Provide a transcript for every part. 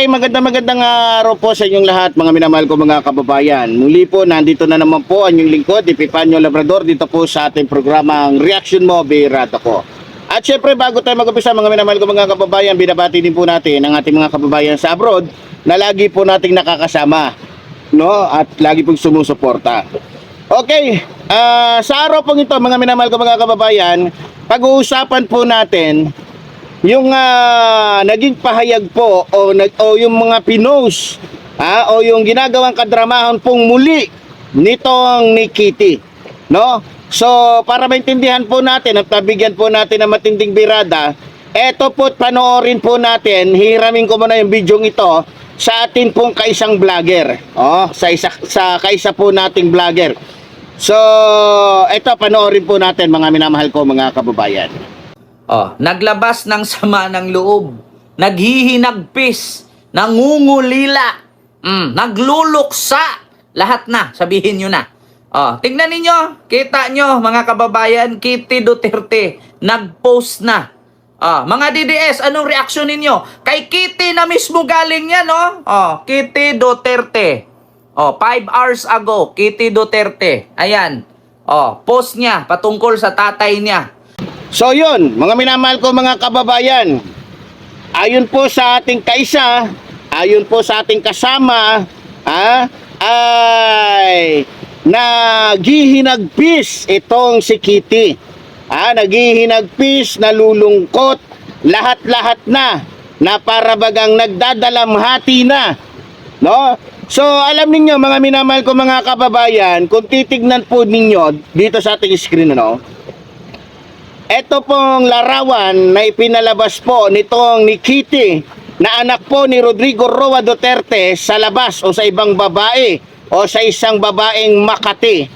Okay, magandang magandang araw po sa inyong lahat mga minamahal ko mga kababayan. Muli po, nandito na naman po ang inyong lingkod, Epipanyo Labrador, dito po sa ating programang Reaction Mo, Birata ko. At syempre, bago tayo mag-upisa mga minamahal ko mga kababayan, binabati din po natin ang ating mga kababayan sa abroad na lagi po nating nakakasama, no? At lagi pong sumusuporta. Okay, ah, sa araw pong ito mga minamahal ko mga kababayan, pag-uusapan po natin yung ah, naging pahayag po o, nag, o yung mga pinos ah, o yung ginagawang kadramahan pong muli nitong ni Kitty no? So para maintindihan po natin at nabigyan po natin ng matinding birada eto po panoorin po natin hiramin ko muna yung video ito sa atin pong kaisang vlogger oh sa isa sa kaisa po nating vlogger. So eto panoorin po natin mga minamahal ko mga kababayan Oh, naglabas ng sama ng loob, naghihinagpis, nangungulila, mm, nagluluksa, lahat na, sabihin nyo na. Oh, tingnan ninyo, kita nyo mga kababayan, Kitty Duterte, nag-post na. Oh, mga DDS, anong reaksyon ninyo? Kay Kitty na mismo galing yan, oh. Oh, Kitty Duterte. Oh, five hours ago, Kitty Duterte. Ayan. Oh, post niya patungkol sa tatay niya. So yun, mga minamahal ko mga kababayan, ayon po sa ating kaisa, ayon po sa ating kasama, ha, ay naghihinagpis itong si Kitty. Ah, naghihinagpis, nalulungkot, lahat-lahat na, na para bagang nagdadalamhati na. No? So, alam ninyo mga minamahal ko mga kababayan, kung titignan po ninyo dito sa ating screen, ano, ito pong larawan na ipinalabas po nitong ni Kitty na anak po ni Rodrigo Roa Duterte sa labas o sa ibang babae o sa isang babaeng Makati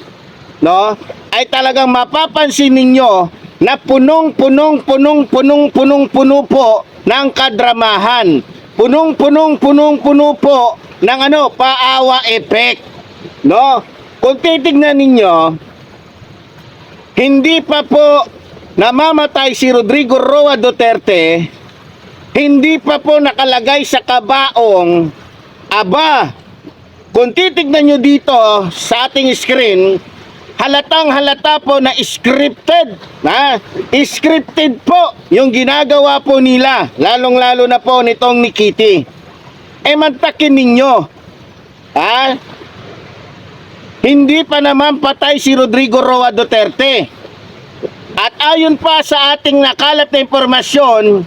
no? Ay talagang mapapansin ninyo na punong punong punong punong punong puno po ng kadramahan. Punong punong punong puno po ng ano paawa effect no? Kung titignan ninyo hindi pa po namamatay si Rodrigo Roa Duterte, hindi pa po nakalagay sa kabaong, aba, kung titignan nyo dito sa ating screen, halatang halata po na scripted, na scripted po yung ginagawa po nila, lalong lalo na po nitong ni Kitty. Eh mantakin ninyo, ha? Hindi pa naman patay si Rodrigo Roa Duterte. At ayon pa sa ating nakalat na impormasyon,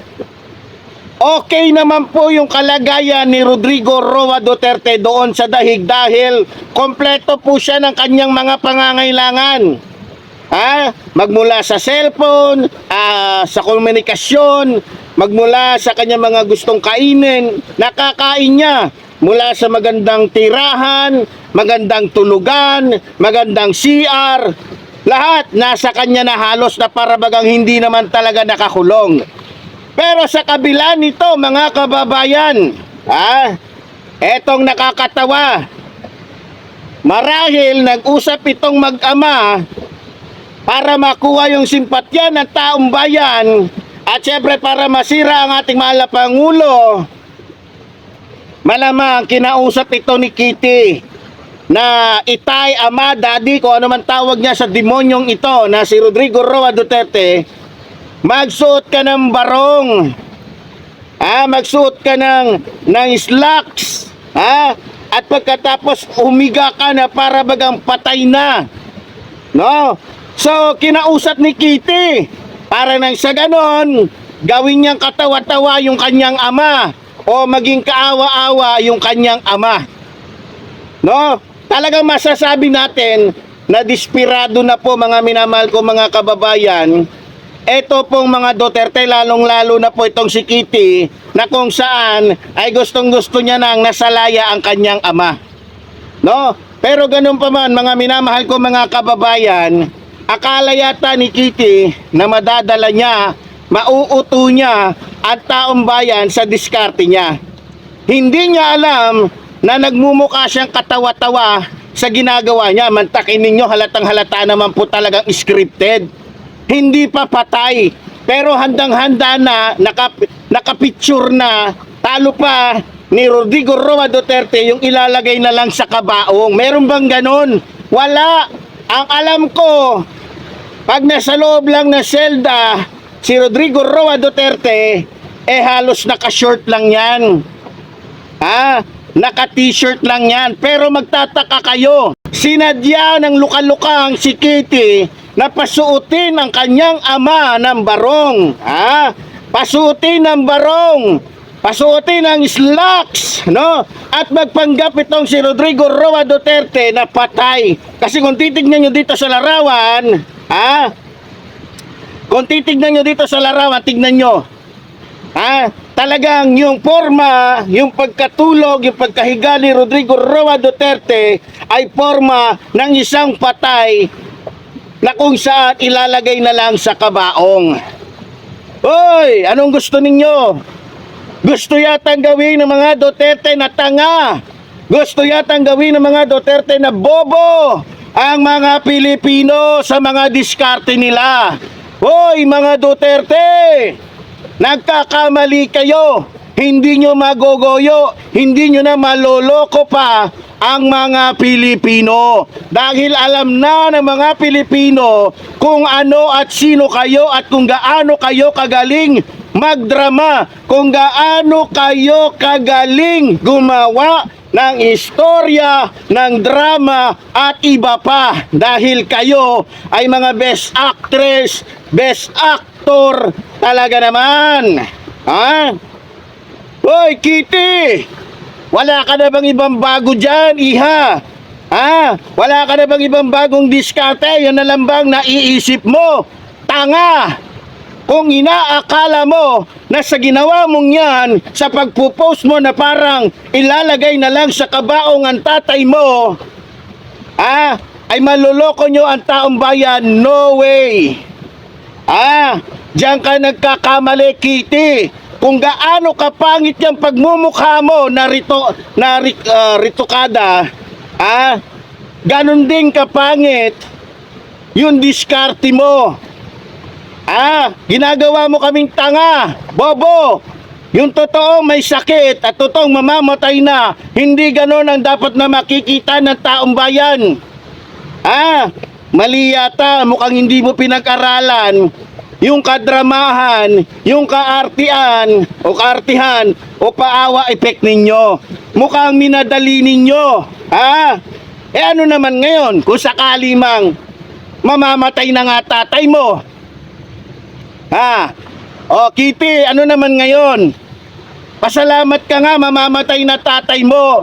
okay naman po yung kalagayan ni Rodrigo Roa Duterte doon sa dahig dahil kompleto po siya ng kanyang mga pangangailangan. Ha? Magmula sa cellphone, ah, sa komunikasyon, magmula sa kanyang mga gustong kainin, nakakain niya mula sa magandang tirahan, magandang tulugan, magandang CR, lahat nasa kanya na halos na parabagang hindi naman talaga nakakulong. Pero sa kabila nito mga kababayan, ha? Etong nakakatawa. Marahil nag-usap itong mag-ama para makuha yung simpatya ng taong bayan at syempre para masira ang ating mahal na Pangulo. Malamang kinausap ito ni Kitty na itay, ama, daddy, kung ano man tawag niya sa demonyong ito na si Rodrigo Roa Duterte, magsuot ka ng barong. Ah, magsuot ka ng, ng slacks. Ha? At pagkatapos humiga ka na para bagang patay na. No? So, kinausap ni Kitty. Para nang sa ganon, gawin niyang katawa-tawa yung kanyang ama o maging kaawa-awa yung kanyang ama. No? Talagang masasabi natin na dispirado na po mga minamahal ko mga kababayan. Ito pong mga Duterte lalong-lalo na po itong si Kitty na kung saan ay gustong-gusto niya nang nasalaya ang kanyang ama. No? Pero ganun pa man mga minamahal ko mga kababayan, akala yata ni Kitty na madadala niya, mauuto niya at taong bayan sa diskarte niya. Hindi niya alam na nagmumukha siyang katawa-tawa sa ginagawa niya. Mantakin ninyo, halatang halata naman po talagang scripted. Hindi pa patay. Pero handang-handa na, naka, nakapicture na, talo pa ni Rodrigo Roa Duterte yung ilalagay na lang sa kabaong. Meron bang ganun? Wala. Ang alam ko, pag nasa loob lang na selda, si Rodrigo Roa Duterte, eh halos naka-short lang yan. Ha? Naka-t-shirt lang yan. Pero magtataka kayo, sinadya ng luka-lukang si Kitty na pasuotin ang kanyang ama ng barong. Ha? Pasuotin ng barong. Pasuotin ang slacks, no? At magpanggap itong si Rodrigo Roa Duterte na patay. Kasi kung titignan nyo dito sa larawan, ha? Kung titignan nyo dito sa larawan, tignan nyo. Ha? Talagang yung forma, yung pagkatulog, yung pagkahiga ni Rodrigo Roa Duterte ay forma ng isang patay na kung saan ilalagay na lang sa kabaong. Hoy, anong gusto ninyo? Gusto yatang gawin ng mga Duterte na tanga. Gusto yatang gawin ng mga Duterte na bobo ang mga Pilipino sa mga diskarte nila. Hoy, mga Duterte! Nagkakamali kayo. Hindi nyo magogoyo, hindi nyo na maloloko pa ang mga Pilipino. Dahil alam na ng mga Pilipino kung ano at sino kayo at kung gaano kayo kagaling magdrama, kung gaano kayo kagaling gumawa ng istorya, ng drama at iba pa dahil kayo ay mga best actress, best actor talaga naman. Ha? Hoy, Kitty! Wala ka na bang ibang bago dyan, iha? Ha? Wala ka na bang ibang bagong diskarte? Yan na lang bang naiisip mo? Tanga! Kung inaakala mo na sa ginawa mong yan, sa pagpo-post mo na parang ilalagay na lang sa kabaong ang tatay mo, ah, ay maloloko nyo ang taong bayan, no way. Ah, diyan ka nagkakamali, Kitty. Kung gaano kapangit yung pagmumukha mo na rito, na ri- ah, ritukada, ah, ganun din kapangit yung diskarte mo. Ah, ginagawa mo kaming tanga, bobo. Yung totoong may sakit at totoong mamamatay na, hindi ganon ang dapat na makikita ng taong bayan. Ah, mali yata, mukhang hindi mo pinag-aralan yung kadramahan, yung kaartian o kaartihan o paawa effect ninyo. Mukhang minadali ninyo. Ha? Eh ano naman ngayon kung sakali mang mamamatay na nga tatay mo? Ha? O Kitty, ano naman ngayon? Pasalamat ka nga mamamatay na tatay mo.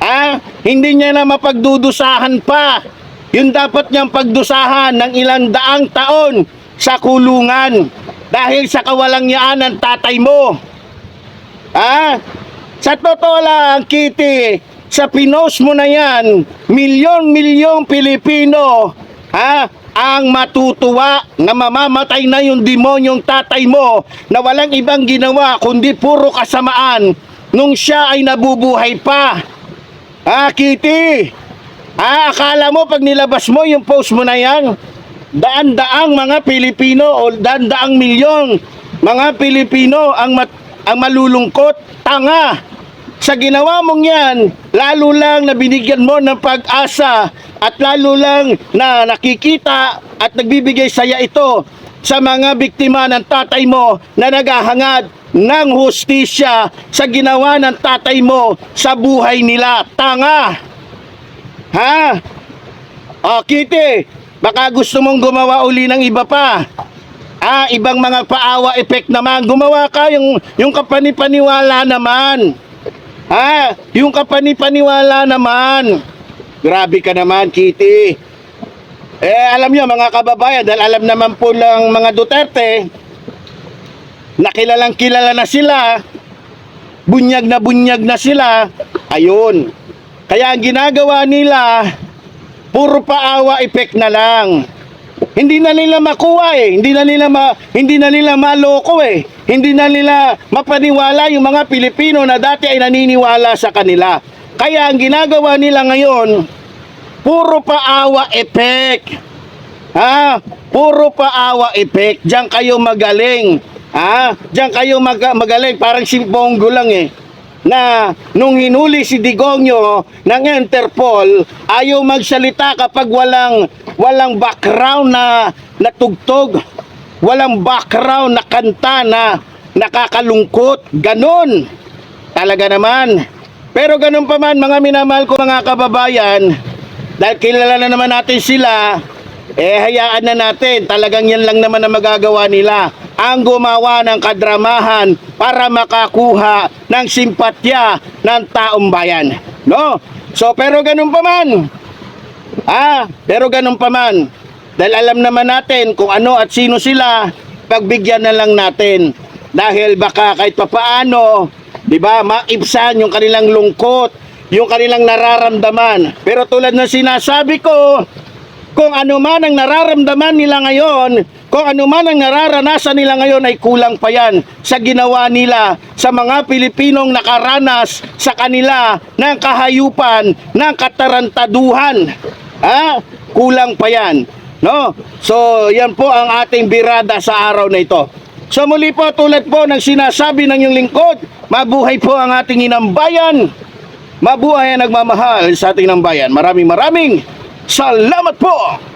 Ah, hindi niya na mapagdudusahan pa. Yung dapat niyang pagdusahan ng ilang daang taon sa kulungan dahil sa kawalangyaan ng tatay mo. Ah, sa totoo lang, Kitty, sa pinost mo na yan, milyon-milyong Pilipino, ha, ang matutuwa na mamamatay na yung demonyong tatay mo na walang ibang ginawa kundi puro kasamaan nung siya ay nabubuhay pa. Ah, Kitty! Ah, akala mo pag nilabas mo yung post mo na yan, daan-daang mga Pilipino o daan-daang milyon mga Pilipino ang, mat- ang malulungkot, tanga. Sa ginawa mong yan, lalo lang na binigyan mo ng pag-asa at lalo lang na nakikita at nagbibigay saya ito sa mga biktima ng tatay mo na naghahangad ng hustisya sa ginawa ng tatay mo sa buhay nila. Tanga! Ha? O, Kitty, baka gusto mong gumawa uli ng iba pa. Ah, ibang mga paawa effect naman. Gumawa ka yung, yung kapanipaniwala naman. Ha? Yung kapanipaniwala naman. Grabe ka naman, Kitty. Eh, alam nyo, mga kababayan, dahil alam naman po lang mga Duterte, nakilalang kilala na sila, bunyag na bunyag na sila, ayun. Kaya ang ginagawa nila, puro paawa effect na lang. Hindi na nila makuha eh. Hindi na nila ma, hindi na nila maloko eh. Hindi na nila mapaniwala yung mga Pilipino na dati ay naniniwala sa kanila. Kaya ang ginagawa nila ngayon, puro paawa effect. Ha? Puro paawa effect. Diyan kayo magaling. Ha? Diyan kayo mag- magaling. Parang si Bongo lang eh. Na nung hinuli si Digonyo ng Interpol, ayaw magsalita kapag walang walang background na natugtog, walang background na kanta na nakakalungkot. Ganon. Talaga naman. Pero ganun pa man mga minamahal ko mga kababayan, dahil kilala na naman natin sila, eh hayaan na natin. Talagang yan lang naman ang magagawa nila. Ang gumawa ng kadramahan para makakuha ng simpatya ng taong bayan. No? So pero ganun pa man. Ah, pero ganun pa man. Dahil alam naman natin kung ano at sino sila, pagbigyan na lang natin. Dahil baka kahit papaano, di ba, maibsan yung kanilang lungkot, yung kanilang nararamdaman. Pero tulad ng sinasabi ko, kung ano man ang nararamdaman nila ngayon, kung ano man ang nararanasan nila ngayon ay kulang pa yan sa ginawa nila sa mga Pilipinong nakaranas sa kanila ng kahayupan, ng katarantaduhan. Ha? Kulang pa yan. No? So, yan po ang ating birada sa araw na ito. So muli po tulad po ng sinasabi ng iyong lingkod, mabuhay po ang ating inang bayan. Mabuhay ang nagmamahal sa ating inang bayan. Maraming maraming salamat po!